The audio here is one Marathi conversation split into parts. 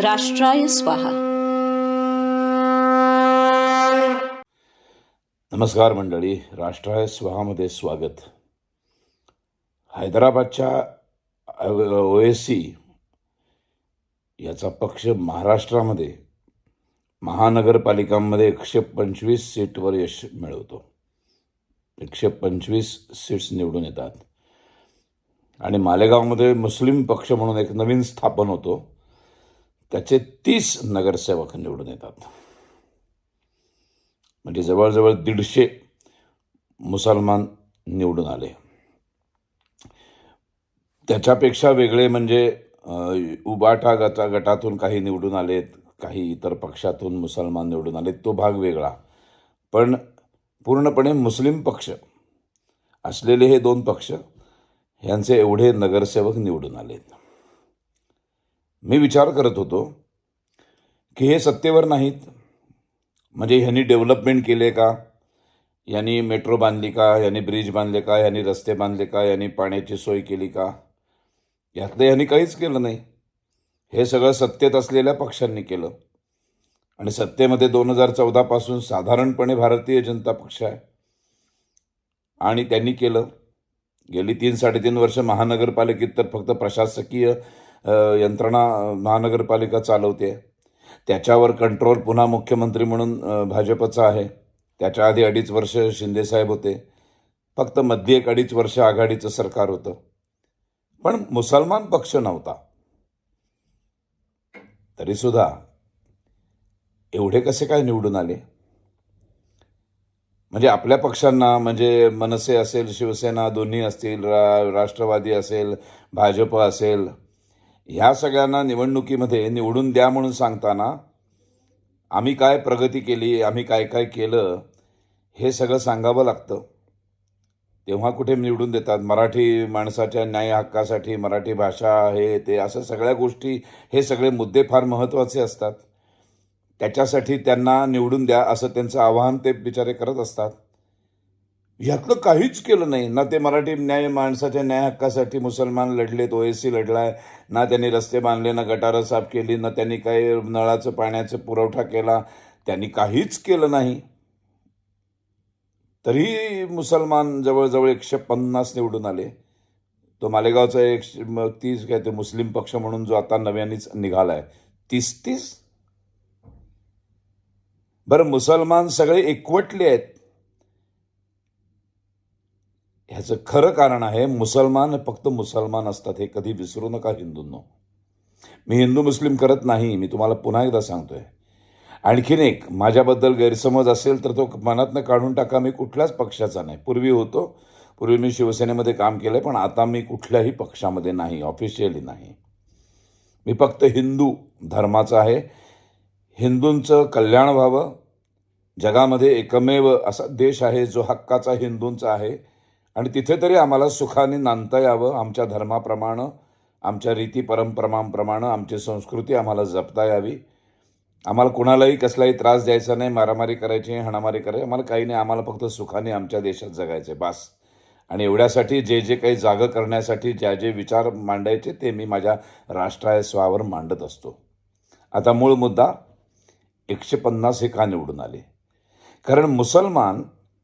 राष्ट्राय स्वाहा नमस्कार मंडळी राष्ट्राय स्वाहामध्ये स्वागत हैदराबादच्या ओ एस सी याचा पक्ष महाराष्ट्रामध्ये महानगरपालिकांमध्ये एकशे पंचवीस सीटवर यश मिळवतो एकशे पंचवीस सीट्स निवडून येतात आणि मालेगावमध्ये मुस्लिम पक्ष म्हणून एक नवीन स्थापन होतो त्याचे तीस नगरसेवक निवडून येतात. म्हणजे जवळजवळ दीडशे मुसलमान निवडून आले. त्याच्यापेक्षा वेगळे म्हणजे उबाटा गटा गटातून काही निवडून आलेत काही इतर पक्षातून मुसलमान निवडून आलेत तो भाग वेगळा. पण पूर्णपणे मुस्लिम पक्ष असलेले हे दोन पक्ष यांचे एवढे नगरसेवक निवडून आलेत. मी विचार करत होतो की हे सत्तेवर नाहीत. म्हणजे ह्यांनी डेव्हलपमेंट केले का? यांनी मेट्रो बांधली का? यांनी ब्रिज बांधले का? यांनी रस्ते बांधले का? यांनी पाण्याची सोय केली का? यातलं यांनी काहीच केलं नाही. हे सगळं सत्तेत असलेल्या पक्षांनी केलं. आणि सत्तेमध्ये दोन हजार चौदापासून साधारणपणे भारतीय जनता पक्ष आहे. आणि त्यांनी केलं. गेली तीन साडेतीन वर्ष महानगरपालिकेत तर फक्त प्रशासकीय यंत्रणा महानगरपालिका चालवते. त्याच्यावर कंट्रोल पुन्हा मुख्यमंत्री म्हणून भाजपचा आहे. त्याच्या आधी अडीच वर्ष शिंदेसाहेब होते. फक्त मध्ये एक अडीच वर्ष आघाडीचं सरकार होतं. पण मुसलमान पक्ष नव्हता. तरीसुद्धा एवढे कसे काय निवडून आले? म्हणजे आपल्या पक्षांना म्हणजे मनसे असेल शिवसेना दोन्ही असतील रा राष्ट्रवादी असेल भाजप असेल ह्या सगळ्यांना निवडणुकीमध्ये निवडून द्या म्हणून सांगताना आम्ही काय प्रगती केली आम्ही काय काय केलं हे सगळं सांगावं लागतं. तेव्हा कुठे निवडून देतात? मराठी माणसाच्या न्याय हक्कासाठी मराठी भाषा हे ते असं सगळ्या गोष्टी हे सगळे मुद्दे फार महत्त्वाचे असतात. त्याच्यासाठी त्यांना निवडून द्या असं त्यांचं आवाहन ते बिचारे करत असतात. ह्यातलं काहीच केलं नाही. ना ते मराठी न्याय माणसाच्या न्याय हक्कासाठी मुसलमान लढलेत ओ एस लढलाय. ना त्यांनी रस्ते बांधले ना गटारं साफ केली ना त्यांनी काही नळाचं पाण्याचा पुरवठा केला. त्यांनी काहीच केलं नाही. तरी मुसलमान जवळजवळ एकशे पन्नास निवडून आले. तो मालेगावचा एकशे तीस काय ते मुस्लिम पक्ष म्हणून जो आता नव्यानेच निघाला आहे तीस तीस? बरं मुसलमान सगळे एकवटले आहेत. ह्याचं खरं कारण आहे मुसलमान फक्त मुसलमान असतात हे कधी विसरू नका हिंदूंनो. मी हिंदू मुस्लिम करत नाही मी तुम्हाला पुन्हा एकदा सांगतोय. आणखीन एक माझ्याबद्दल गैरसमज असेल तर तो मनातनं काढून टाका मी कुठल्याच पक्षाचा नाही. पूर्वी होतो पूर्वी मी शिवसेनेमध्ये काम केलं पण आता मी कुठल्याही पक्षामध्ये नाही ऑफिशियली नाही. मी फक्त हिंदू धर्माचा आहे. हिंदूंचं कल्याण व्हावं जगामध्ये एकमेव असा देश आहे जो हक्काचा हिंदूंचा आहे. आणि तिथे तरी आम्हाला सुखाने नांदता यावं आमच्या धर्माप्रमाणे आमच्या रीती परंपरांप्रमाणे आमची संस्कृती आम्हाला जपता यावी. आम्हाला कुणालाही कसलाही त्रास द्यायचा नाही मारामारी करायची हाणामारी करायची आम्हाला काही नाही आम्हाला फक्त सुखाने आमच्या देशात जगायचे बास. आणि एवढ्यासाठी जे जे काही जागं करण्यासाठी ज्या जे विचार मांडायचे ते मी माझ्या राष्ट्राय स्वावर मांडत असतो. आता मूळ मुद्दा एकशे पन्नास हे का निवडून आले? कारण मुसलमान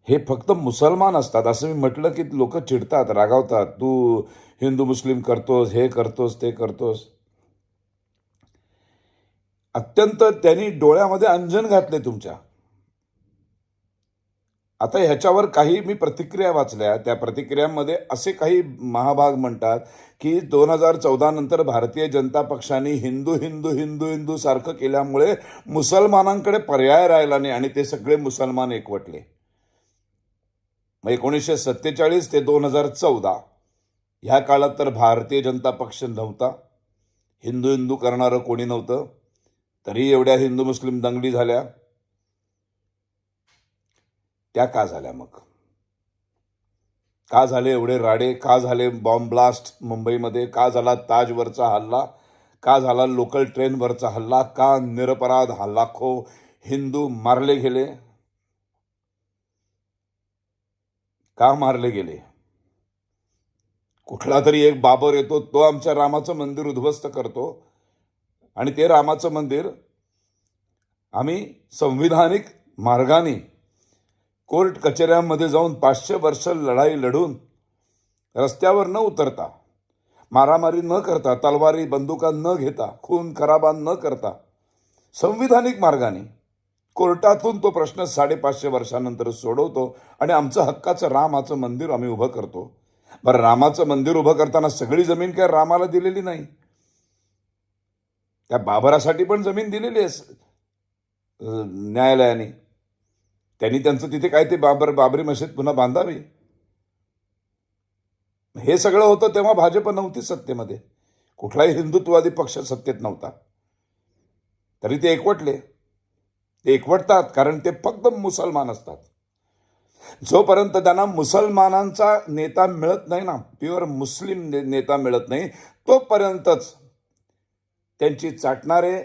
हे फक्त मुसलमान असतात. असं मी म्हटलं की लोक चिडतात रागावतात. तू हिंदू मुस्लिम करतोस हे करतोस ते करतोस. अत्यंत त्यांनी डोळ्यामध्ये अंजन घातले तुमच्या. आता ह्याच्यावर काही मी प्रतिक्रिया वाचल्या. त्या प्रतिक्रियांमध्ये असे काही महाभाग म्हणतात की दोन हजार चौदा नंतर भारतीय जनता पक्षाने हिंदू हिंदू हिंदू हिंदू सारखं केल्यामुळे मुसलमानांकडे पर्याय राहिला नाही आणि ते सगळे मुसलमान एकवटले. मग एकोणीसशे सत्तेचाळीस ते दोन हजार चौदा ह्या काळात तर भारतीय जनता पक्ष नव्हता. हिंदू हिंदू करणारं कोणी नव्हतं. तरी एवढ्या हिंदू मुस्लिम दंगली झाल्या. त्या का झाल्या मग? का झाले एवढे राडे? का झाले बॉम्ब ब्लास्ट मुंबईमध्ये? का झाला ताजवरचा हल्ला? का झाला लोकल ट्रेनवरचा हल्ला? का निरपराध हल्लाखो हिंदू मारले गेले? का मारले गेले? कुठला तरी एक बाबर येतो तो आमच्या रामाचं मंदिर उद्ध्वस्त करतो आणि ते रामाचं मंदिर आम्ही संविधानिक मार्गाने कोर्ट कचेऱ्यांमध्ये जाऊन पाचशे वर्ष लढाई लढून रस्त्यावर न उतरता मारामारी न करता तलवारी बंदुका न घेता खून खराबा न करता संविधानिक मार्गाने कोर्टातून तो प्रश्न साडेपाचशे वर्षानंतर सोडवतो आणि आमचं हक्काचं रामाचं मंदिर आम्ही उभं करतो. बरं रामाचं मंदिर उभं करताना सगळी जमीन काय रामाला दिलेली नाही? त्या बाबरासाठी पण जमीन दिलेली आहे न्यायालयाने. त्यांनी त्यांचं तिथे काय ते बाबर बाबरी मशीद पुन्हा बांधावी? हे सगळं होतं तेव्हा भाजप नव्हती सत्तेमध्ये. कुठलाही हिंदुत्ववादी पक्ष सत्तेत नव्हता. तरी ते एकवटले. एकवटतात कारण ते फक्त मुसलमान असतात. जोपर्यंत त्यांना मुसलमानांचा नेता मिळत नाही ना प्युअर मुस्लिम ने- नेता मिळत नाही तोपर्यंतच त्यांची चाटणारे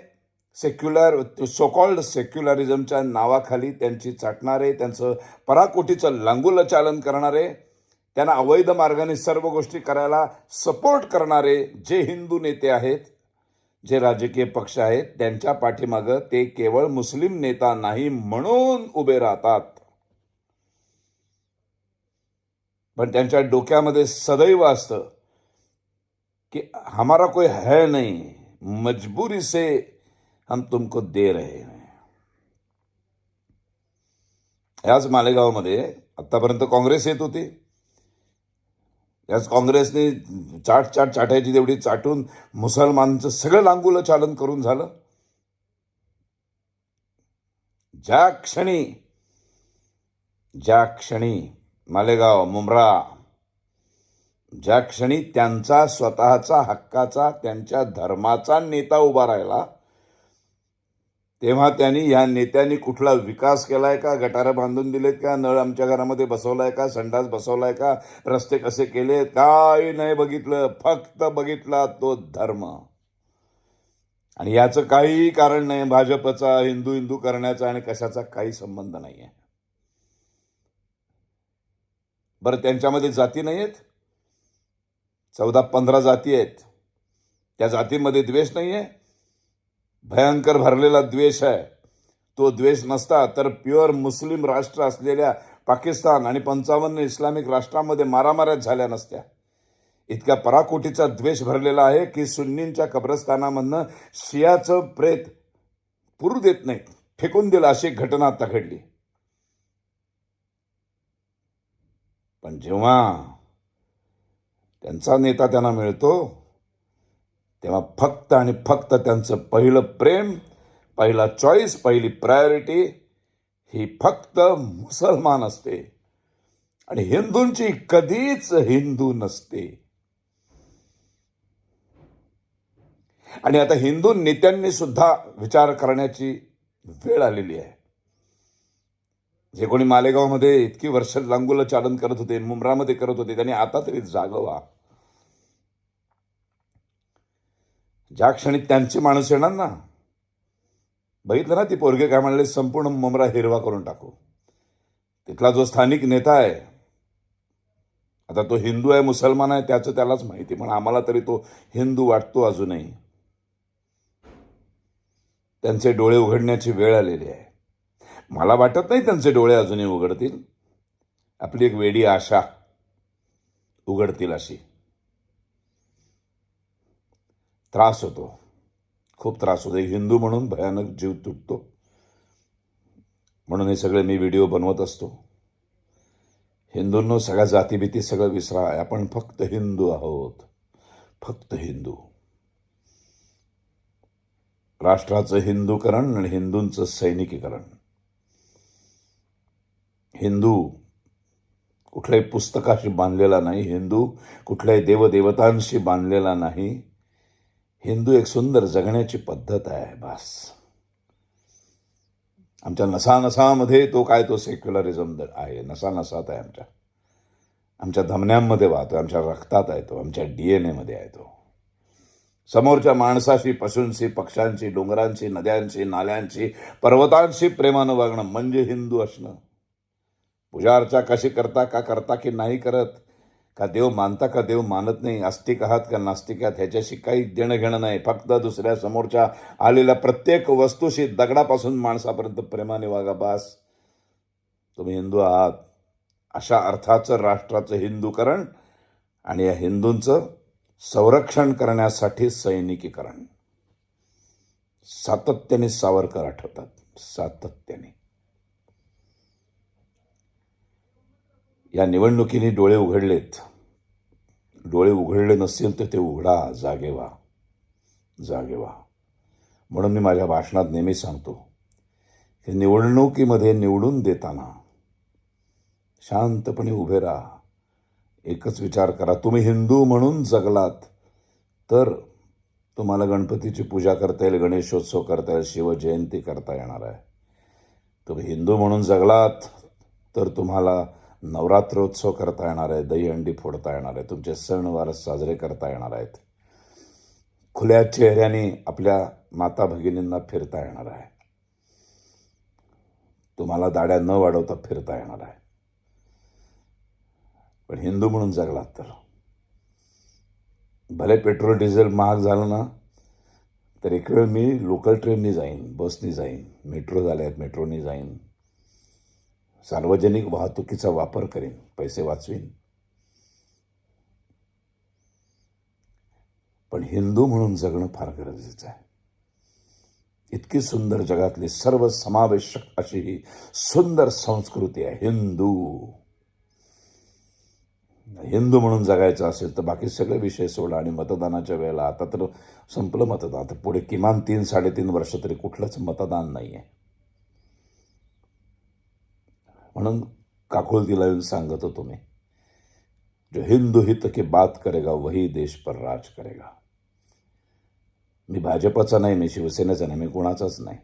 सेक्युलर सोकॉल्ड सेक्युलरिझमच्या नावाखाली त्यांची चाटणारे त्यांचं पराकोटीचं लांगुलं चालन करणारे त्यांना अवैध मार्गाने सर्व गोष्टी करायला सपोर्ट करणारे जे हिंदू नेते आहेत जे राजकीय पक्ष आहेत त्यांच्या पाठीमागं ते केवळ मुस्लिम नेता नाही म्हणून उभे राहतात. पण त्यांच्या डोक्यामध्ये सदैव असतं कि हमारा कोई है नहीं मजबूरी से हम तुमको दे रहे हैं. याच मालेगावमध्ये आतापर्यंत काँग्रेस येत होती. याच काँग्रेसने चाट चाट चाटायची तेवढी चाटून मुसलमानचं सगळं लांगुलं चालन करून झालं. ज्या क्षणी ज्या क्षणी मालेगाव मुंब्रा ज्या क्षणी त्यांचा स्वतःचा हक्काचा त्यांच्या धर्माचा नेता उभा राहिला तेव्हा त्यांनी या नेत्यांनी कुठला विकास केलाय का? गटारं बांधून दिलेत का? नळ आमच्या घरामध्ये बसवलाय का? संडास बसवलाय का? रस्ते कसे केले काही नाही बघितलं. फक्त बघितला तो धर्म. आणि याचं काही कारण नाही. भाजपचा हिंदू हिंदू करण्याचा आणि कशाचा काही संबंध नाही आहे बरं त्यांच्यामध्ये जाती नाही आहेत चौदा पंधरा जाती आहेत. त्या जातीमध्ये द्वेष नाही आहे भयंकर भरलेला द्वेष आहे. तो द्वेष नसता तर प्युअर मुस्लिम राष्ट्र असलेल्या पाकिस्तान आणि पंचावन्न इस्लामिक राष्ट्रांमध्ये मारामाऱ्याच झाल्या नसत्या. इतक्या पराकोटीचा द्वेष भरलेला आहे की सुन्नींच्या कब्रस्तानामधनं शियाचं प्रेत पुरू देत नाहीत फेकून दिलं अशी एक घटना आता घडली. पण जेव्हा त्यांचा नेता त्यांना मिळतो तेव्हा फक्त आणि फक्त त्यांचं पहिलं प्रेम पहिला चॉईस पहिली प्रायोरिटी ही फक्त मुसलमान असते. आणि हिंदूंची कधीच हिंदू नसते. आणि आता हिंदू नेत्यांनी सुद्धा विचार करण्याची वेळ आलेली आहे. जे कोणी मालेगावमध्ये इतकी वर्ष लांगुलं चालन करत होते मुंब्रामध्ये करत होते त्यांनी आता तरी जागवा. ज्या क्षणी त्यांची माणूस येणार ना बघितलं ना ती पोरगे काय म्हणले संपूर्ण ममरा हिरवा करून टाकू. तिथला जो स्थानिक नेता आहे आता तो हिंदू आहे मुसलमान आहे त्याचं त्यालाच माहिती पण आम्हाला तरी तो हिंदू वाटतो अजूनही. त्यांचे डोळे उघडण्याची वेळ आलेली आहे. मला वाटत नाही त्यांचे डोळे अजूनही उघडतील. आपली एक वेडी आशा उघडतील अशी. त्रास होतो. खूप त्रास होतो. एक हिंदू म्हणून भयानक जीव तुटतो. म्हणून हे सगळे मी व्हिडिओ बनवत असतो. हिंदूंनो सगळ्या जातीभीती सगळं विसरा आपण फक्त हिंदू आहोत. फक्त हिंदू. राष्ट्राचं हिंदूकरण आणि हिंदूंचं सैनिकीकरण. हिंदू कुठल्याही पुस्तकाशी बांधलेला नाही. हिंदू कुठल्याही देवदेवतांशी बांधलेला नाही. हिंदू एक सुंदर जगण्याची पद्धत आहे बास. आमच्या नसानसामध्ये तो काय तो सेक्युलरिझम आहे. नसानसात आहे आमच्या. आमच्या धमन्यांमध्ये वाहतो आमच्या रक्तात आहे तो आमच्या डी एन एमध्ये आहे तो. समोरच्या माणसाशी पशूंशी पक्ष्यांशी डोंगरांशी नद्यांशी नाल्यांशी पर्वतांशी प्रेमानं वागणं म्हणजे हिंदू असणं. पूजा अर्चा कशी करता का करता की नाही करत का देव मानता का देव मानत नाही? आस्तिक आहात का नास्तिक आहात? ह्याच्याशी काही देणं घेणं नाही. फक्त दुसऱ्या समोरच्या आलेल्या प्रत्येक वस्तूशी दगडापासून माणसापर्यंत प्रेमाने वागा बास. तुम्ही हिंदू आहात. अशा अर्थाचं राष्ट्राचं हिंदूकरण आणि या हिंदूंचं संरक्षण करण्यासाठी सैनिकीकरण. सातत्याने सावरकर आठवतात. सातत्य या निवडणुकीने डोळे उघडलेत. डोळे उघडले नसतील तर ते उघडा जागे व्हा. जागे व्हा. म्हणून मी माझ्या भाषणात नेहमी सांगतो की निवडणुकीमध्ये निवडून देताना शांतपणे उभे राहा. एकच विचार करा तुम्ही हिंदू म्हणून जगलात तर तुम्हाला गणपतीची पूजा करता येईल गणेशोत्सव करता येईल शिवजयंती करता येणार आहे. तुम्ही हिंदू म्हणून जगलात तर तुम्हाला नवरात्रोत्सव करता येणार आहे दहीहंडी फोडता येणार आहे तुमचे सणवार साजरे करता येणार आहेत. खुल्या चेहऱ्याने आपल्या माता भगिनींना फिरता येणार आहे. तुम्हाला दाड्या न वाढवता फिरता येणार आहे. पण हिंदू म्हणून जगलात तर. भले पेट्रोल डिझेल महाग झालं ना तर एक वेळ मी लोकल ट्रेननी जाईन बसनी जाईन मेट्रो झाल्या आहेत मेट्रोनी जाईन. सार्वजनिक वाहतुकीचा वापर करीन पैसे वाचवीन. पण हिंदू म्हणून जगणं फार गरजेचं आहे. इतकी सुंदर जगातली सर्व समावेशक अशी ही सुंदर संस्कृती आहे हिंदू. हिंदू म्हणून जगायचं असेल तर बाकी सगळे विषय सोडा आणि मतदानाच्या वेळेला आता तर संपलं मतदान. तर पुढे किमान तीन साडेतीन वर्ष तरी कुठलंच मतदान नाही आहे म्हणून काकुळतीला येऊन सांगत होतो मी जो हिंदू हित की बात करेगा वही देश पर राज करेगा. मी भाजपचा नाही मी शिवसेनेचा नाही मी कोणाचाच नाही.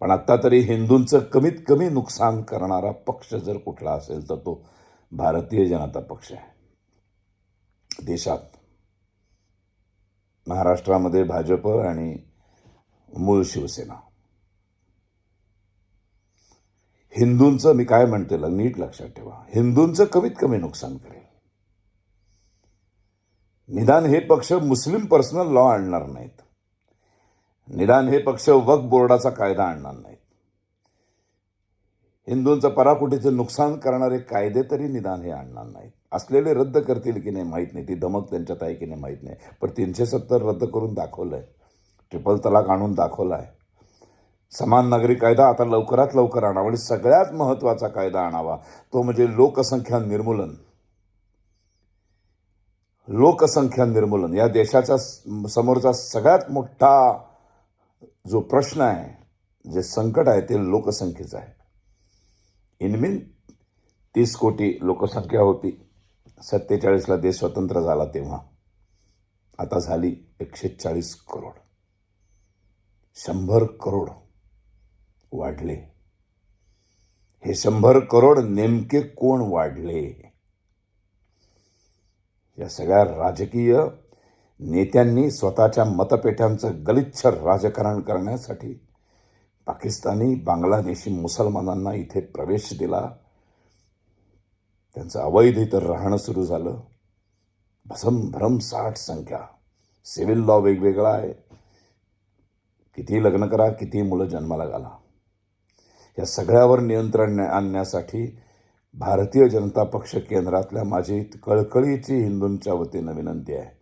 पण आत्ता तरी हिंदूंचं कमीत कमी नुकसान करणारा पक्ष जर कुठला असेल तर तो भारतीय जनता पक्ष आहे. देशात महाराष्ट्रामध्ये भाजप आणि मूळ शिवसेना. हिंदूंचं मी काय म्हणते नीट लक्षात ठेवा. हिंदूंचं कमीत कमी नुकसान करेल. निदान हे पक्ष मुस्लिम पर्सनल लॉ आणणार नाहीत. निदान हे पक्ष वक्फ बोर्डाचा कायदा आणणार नाहीत. हिंदूंचं पराकुटीचं नुकसान करणारे कायदे तरी निदान हे आणणार नाहीत. असलेले रद्द करतील की नाही माहीत नाही ती धमक त्यांच्यात आहे की नाही माहीत नाही. पण तीनशे सत्तर रद्द करून दाखवलं आहे ट्रिपल तलाक आणून दाखवला आहे समान नागरी कायदा आता लवकरात लवकर आणावा आणि सगळ्यात महत्त्वाचा कायदा आणावा. तो म्हणजे लोकसंख्या निर्मूलन. लोकसंख्या निर्मूलन. या देशाचा समोरचा सगळ्यात मोठा जो प्रश्न आहे जे संकट आहे ते लोकसंख्येचं आहे. इनमिन तीस कोटी लोकसंख्या होती. सत्तेचाळीसला देश स्वतंत्र झाला तेव्हा. आता झाली एकशे चाळीस करोड. शंभर करोड. वाढले. हे शंभर करोड नेमके कोण वाढले? या सगळ्या राजकीय नेत्यांनी स्वतःच्या मतपेट्यांचं गलिच्छ राजकारण करण्यासाठी पाकिस्तानी बांगलादेशी मुसलमानांना इथे प्रवेश दिला. त्यांचं अवैध इतर राहणं सुरू झालं. भसम साठ संख्या. सिव्हिल लॉ वेगवेगळा आहे. किती लग्न करा किती मुलं जन्माला घाला. या सगळ्यावर नियंत्रण आणण्यासाठी भारतीय जनता पक्ष केंद्रातल्या माझी कळकळीची हिंदूंच्या वतीनं विनंती आहे.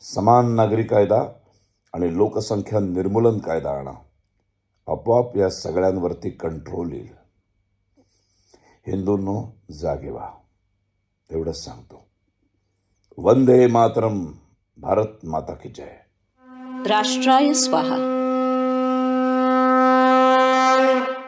समान नागरी कायदा आणि लोकसंख्या निर्मूलन कायदा आणा. आपोआप या सगळ्यांवरती कंट्रोल येईल. हिंदूंनो जागे व्हा. एवढंच सांगतो. वंदे मातरम. भारत माता की जय. राष्ट्राय स्वाहा.